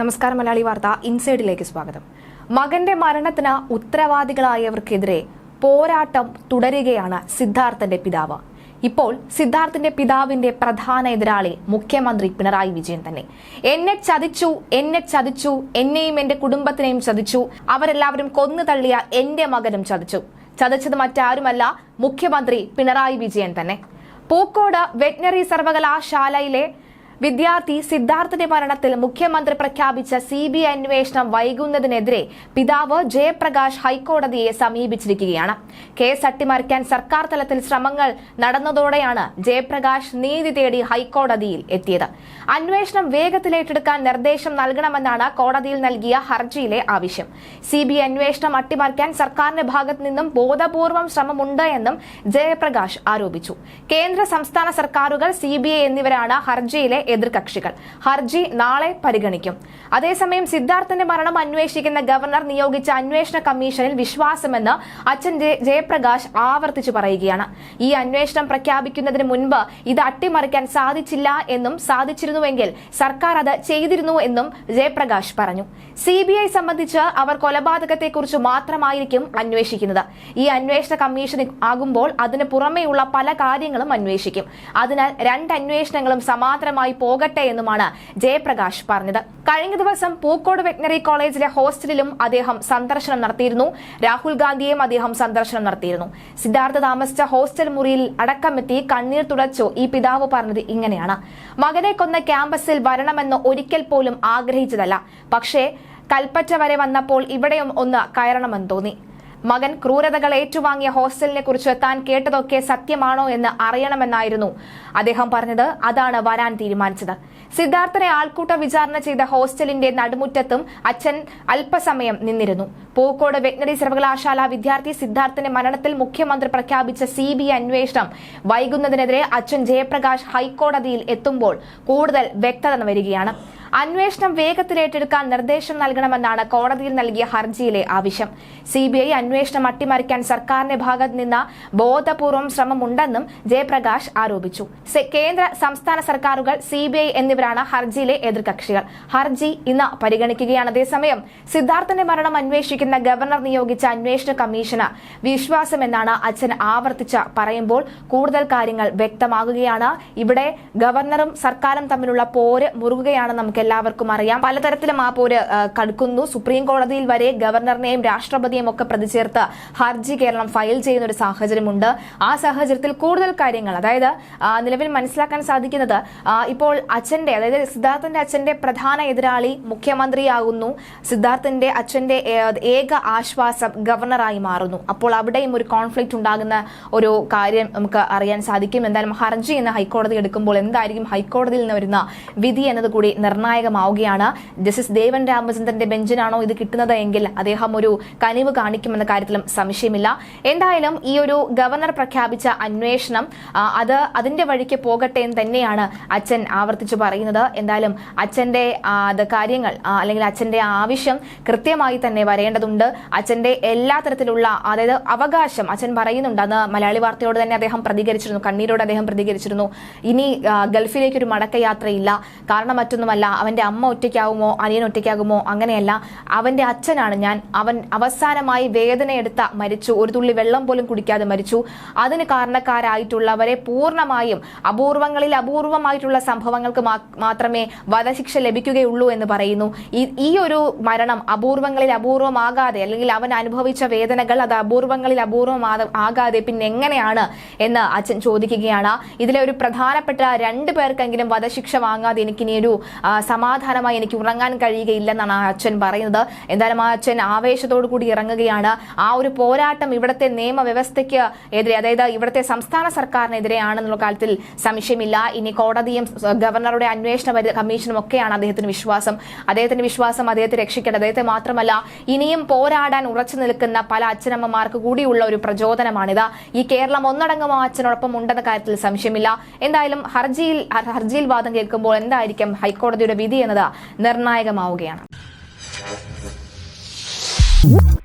നമസ്കാരം മലയാളി വാർത്ത ഇൻസൈഡിലേക്ക് സ്വാഗതം. മകന്റെ മരണത്തിന് ഉത്തരവാദികളായവർക്കെതിരെ പോരാട്ടം തുടരുകയാണ് സിദ്ധാർത്ഥന്റെ പിതാവ്. ഇപ്പോൾ സിദ്ധാർത്ഥിന്റെ പിതാവിന്റെ പ്രധാന എതിരാളി മുഖ്യമന്ത്രി പിണറായി വിജയൻ തന്നെ. എന്നെ ചതിച്ചു എന്നെ ചതിച്ചു എന്നെയും എന്റെ കുടുംബത്തിനെയും ചതിച്ചു അവരെല്ലാവരും കൊന്നു തള്ളിയ എന്റെ മകനും ചതിച്ചു. ചതിച്ചത് മറ്റാരുമല്ല മുഖ്യമന്ത്രി പിണറായി വിജയൻ തന്നെ. പൂക്കോട് വെറ്റിനറി സർവകലാശാലയിലെ വിദ്യാർത്ഥി സിദ്ധാർത്ഥന്റെ മരണത്തിൽ മുഖ്യമന്ത്രി പ്രഖ്യാപിച്ച സി ബി ഐ അന്വേഷണം വൈകുന്നതിനെതിരെ പിതാവ് ജയപ്രകാശ് ഹൈക്കോടതിയെ സമീപിച്ചിരിക്കുകയാണ്. കേസ് അട്ടിമറിക്കാൻ സർക്കാർ തലത്തിൽ ശ്രമങ്ങൾ നടന്നതോടെയാണ് ജയപ്രകാശ് നീതി തേടി ഹൈക്കോടതിയിൽ എത്തിയത്. അന്വേഷണം വേഗത്തിലേറ്റെടുക്കാൻ നിർദ്ദേശം നൽകണമെന്നാണ് കോടതിയിൽ നൽകിയ ഹർജിയിലെ ആവശ്യം. സി ബി ഐ അന്വേഷണം അട്ടിമറിക്കാൻ സർക്കാരിന്റെ ഭാഗത്തു നിന്നും ബോധപൂർവം ശ്രമമുണ്ട് എന്നും ജയപ്രകാശ് ആരോപിച്ചു. കേന്ദ്ര സംസ്ഥാന സർക്കാരുകൾ സി ബി ഐ എന്നിവരാണ് ഹർജിയിലെ എതിർകക്ഷികൾ. ഹർജി നാളെ പരിഗണിക്കും. അതേസമയം സിദ്ധാർത്ഥന്റെ മരണം അന്വേഷിക്കുന്ന ഗവർണർ നിയോഗിച്ച അന്വേഷണ കമ്മീഷനിൽ വിശ്വാസമെന്ന് അച്ഛൻ ജയപ്രകാശ് ആവർത്തിച്ചു പറയുകയാണ്. ഈ അന്വേഷണം പ്രഖ്യാപിക്കുന്നതിന് മുൻപ് ഇത് അട്ടിമറിക്കാൻ സാധിച്ചില്ല എന്നും സാധിച്ചിരുന്നുവെങ്കിൽ സർക്കാർ അത് ചെയ്തിരുന്നു എന്നും ജയപ്രകാശ് പറഞ്ഞു. സി ബി ഐ സംബന്ധിച്ച് അവർ കൊലപാതകത്തെക്കുറിച്ച് മാത്രമായിരിക്കും അന്വേഷിക്കുന്നത്. ഈ അന്വേഷണ കമ്മീഷൻ ആകുമ്പോൾ അതിന് പുറമെയുള്ള പല കാര്യങ്ങളും അന്വേഷിക്കും. അതിനാൽ രണ്ട് അന്വേഷണങ്ങളും സമാന്തരമായി പോകട്ടെ എന്നുമാണ് ജയപ്രകാശ് പറഞ്ഞത്. കഴിഞ്ഞ ദിവസം പൂക്കോട് വെറ്റിനറി കോളേജിലെ ഹോസ്റ്റലിലും അദ്ദേഹം സന്ദർശനം നടത്തിയിരുന്നു. രാഹുൽ ഗാന്ധിയെയും അദ്ദേഹം സന്ദർശനം നടത്തിയിരുന്നു. സിദ്ധാർത്ഥ താമസിച്ച ഹോസ്റ്റൽ മുറിയിൽ അടക്കമെത്തി കണ്ണീർ തുടച്ചു ഈ പിതാവ് പറഞ്ഞത് ഇങ്ങനെയാണ്. മകനെ കൊന്ന ക്യാമ്പസിൽ വരണമെന്ന് ഒരിക്കൽ പോലും ആഗ്രഹിച്ചതല്ല. പക്ഷേ കൽപ്പറ്റ വരെ വന്നപ്പോൾ ഇവിടെയും ഒന്ന് കയറണമെന്ന് തോന്നി. മകൻ ക്രൂരതകൾ ഏറ്റുവാങ്ങിയ ഹോസ്റ്റലിനെ കുറിച്ച് താൻ കേട്ടതൊക്കെ സത്യമാണോ എന്ന് അറിയണമെന്നായിരുന്നു. അദ്ദേഹം പറഞ്ഞത് അതാണ് വരാൻ തീരുമാനിച്ചത്. സിദ്ധാർത്ഥനെ ആൾക്കൂട്ട വിചാരണ ചെയ്ത ഹോസ്റ്റലിന്റെ നടുമുറ്റത്തും അച്ഛൻ അല്പസമയം നിന്നിരുന്നു. പൂക്കോട് വെറ്റിനറി സർവകലാശാല വിദ്യാർത്ഥി സിദ്ധാർത്ഥന്റെ മരണത്തിൽ മുഖ്യമന്ത്രി പ്രഖ്യാപിച്ച സി ബി അന്വേഷണം വൈകുന്നതിനെതിരെ അച്ഛൻ ജയപ്രകാശ് ഹൈക്കോടതിയിൽ എത്തുമ്പോൾ കൂടുതൽ വ്യക്തത വരികയാണ്. അന്വേഷണം വേഗത്തിലേറ്റെടുക്കാൻ നിർദ്ദേശം നൽകണമെന്നാണ് കോടതിയിൽ നൽകിയ ഹർജിയിലെ ആവശ്യം. സിബിഐ അന്വേഷണം അട്ടിമറിക്കാൻ സർക്കാരിന്റെ ഭാഗത്ത് നിന്ന് ബോധപൂർവം ശ്രമമുണ്ടെന്നും ജയപ്രകാശ് ആരോപിച്ചു. കേന്ദ്ര സംസ്ഥാന സർക്കാരുകൾ സിബിഐ എന്നിവരാണ് ഹർജിയിലെ എതിർകക്ഷികൾ. ഹർജി ഇന്ന് പരിഗണിക്കുകയാണ്. അതേസമയം സിദ്ധാർത്ഥന്റെ മരണം അന്വേഷിക്കുന്ന ഗവർണർ നിയോഗിച്ച അന്വേഷണ കമ്മീഷന് വിശ്വാസമെന്നാണ് അച്ഛൻ ആവർത്തിച്ച് പറയുമ്പോൾ കൂടുതൽ കാര്യങ്ങൾ വ്യക്തമാകുകയാണ്. ഇവിടെ ഗവർണറും സർക്കാരും തമ്മിലുള്ള പോര് മുറുകുകയാണ് നമുക്ക് എല്ലാവർക്കും അറിയാം. പലതരത്തിലും ആ പോര് കടുക്കുന്നു. സുപ്രീം കോടതിയിൽ വരെ ഗവർണറിനെയും രാഷ്ട്രപതിയെയും ഒക്കെ പ്രതിചേർത്ത് ഹർജി കേരളം ഫയൽ ചെയ്യുന്ന ഒരു സാഹചര്യമുണ്ട്. ആ സാഹചര്യത്തിൽ കൂടുതൽ കാര്യങ്ങൾ അതായത് നിലവിൽ മനസ്സിലാക്കാൻ സാധിക്കുന്നത് ഇപ്പോൾ അച്ഛന്റെ അതായത് സിദ്ധാർത്ഥന്റെ അച്ഛന്റെ പ്രധാന എതിരാളി മുഖ്യമന്ത്രിയാകുന്നു. സിദ്ധാർത്ഥന്റെ അച്ഛന്റെ ഏക ആശ്വാസം ഗവർണറായി മാറുന്നു. അപ്പോൾ അവിടെയും ഒരു കോൺഫ്ലിക്റ്റ് ഉണ്ടാകുന്ന ഒരു കാര്യം നമുക്ക് അറിയാൻ സാധിക്കും. എന്തായാലും ഹർജി എന്ന ഹൈക്കോടതി എടുക്കുമ്പോൾ എന്തായിരിക്കും ഹൈക്കോടതിയിൽ നിന്ന് വരുന്ന വിധി എന്നത് കൂടി നിർണായകമാവുകയാണ്. ജസ്റ്റിസ് ദേവൻ രാമചന്ദ്രന്റെ ബെഞ്ചിനാണോ ഇത് കിട്ടുന്നത് എങ്കിൽ അദ്ദേഹം ഒരു കനിവ് കാണിക്കുമെന്ന കാര്യത്തിലും സംശയമില്ല. എന്തായാലും ഈ ഒരു ഗവർണർ പ്രഖ്യാപിച്ച അന്വേഷണം അത് അതിന്റെ വഴിക്ക് പോകട്ടെ എന്ന് തന്നെയാണ് അച്ഛൻ ആവർത്തിച്ചു പറയുന്നത്. എന്തായാലും അച്ഛന്റെ കാര്യങ്ങൾ അല്ലെങ്കിൽ അച്ഛന്റെ ആവശ്യം കൃത്യമായി തന്നെ വരേണ്ടതുണ്ട്. അച്ഛന്റെ എല്ലാ തരത്തിലുള്ള അതായത് അവകാശം അച്ഛൻ പറയുന്നുണ്ട്. അന്ന് മലയാളി വാർത്തയോട് തന്നെ അദ്ദേഹം പ്രതികരിച്ചിരുന്നു കണ്ണീരോട് അദ്ദേഹം പ്രതികരിച്ചിരുന്നു. ഇനി ഗൾഫിലേക്ക് ഒരു മടക്കയാത്രയില്ല. കാരണം മറ്റൊന്നുമല്ല അവന്റെ അമ്മ ഒറ്റയ്ക്കാകുമോ അനിയൻ ഒറ്റയ്ക്കാകുമോ അങ്ങനെയല്ല. അവന്റെ അച്ഛനാണ് ഞാൻ. അവൻ അവസാനമായി വേദനയെടുത്ത മരിച്ചു. ഒരു തുള്ളി വെള്ളം പോലും കുടിക്കാതെ മരിച്ചു. അതിന് കാരണക്കാരായിട്ടുള്ളവരെ പൂർണമായും അപൂർവങ്ങളിൽ അപൂർവമായിട്ടുള്ള സംഭവങ്ങൾക്ക് മാത്രമേ വധശിക്ഷ ലഭിക്കുകയുള്ളൂ എന്ന് പറയുന്നു. ഈ- ഒരു മരണം അപൂർവങ്ങളിൽ അപൂർവമാകാതെ അല്ലെങ്കിൽ അവൻ അനുഭവിച്ച വേദനകൾ അത് അപൂർവങ്ങളിൽ അപൂർവം ആകാതെ പിന്നെ എങ്ങനെയാണ് എന്ന് അച്ഛൻ ചോദിക്കുകയാണ്. ഇതിലെ ഒരു പ്രധാനപ്പെട്ട രണ്ടു പേർക്കെങ്കിലും വധശിക്ഷ വാങ്ങാതെ എനിക്കിനി ഒരു ആ, സമാധാനമായി എനിക്ക് ഉറങ്ങാൻ കഴിയുകയില്ലെന്നാണ് ആ അച്ഛൻ പറയുന്നത്. എന്തായാലും ആ അച്ഛൻ ആവേശത്തോടു കൂടി ഇറങ്ങുകയാണ്. ആ ഒരു പോരാട്ടം ഇവിടുത്തെ നിയമവ്യവസ്ഥയ്ക്ക് എതിരെ അതായത് ഇവിടുത്തെ സംസ്ഥാന സർക്കാരിനെതിരെയാണെന്നുള്ള കാര്യത്തിൽ സംശയമില്ല. ഇനി കോടതിയും ഗവർണറുടെ അന്വേഷണ കമ്മീഷനും ഒക്കെയാണ് അദ്ദേഹത്തിന് വിശ്വാസം. അദ്ദേഹത്തിന് വിശ്വാസം അദ്ദേഹത്തെ രക്ഷിക്കേണ്ടത്. അദ്ദേഹത്തെ മാത്രമല്ല ഇനിയും പോരാടാൻ ഉറച്ചു നിൽക്കുന്ന പല അച്ഛനമ്മമാർക്ക് കൂടിയുള്ള ഒരു പ്രചോദനമാണിത്. ഈ കേരളം ഒന്നടങ്കം ആ അച്ഛനോടൊപ്പം ഉണ്ടെന്ന കാര്യത്തിൽ സംശയമില്ല. എന്തായാലും ഹർജിയിൽ ഹർജിയിൽ വാദം കേൾക്കുമ്പോൾ എന്തായിരിക്കും ഹൈക്കോടതിയുടെ വിധി എന്നത് നിർണായകമാവുകയാണ് Woo!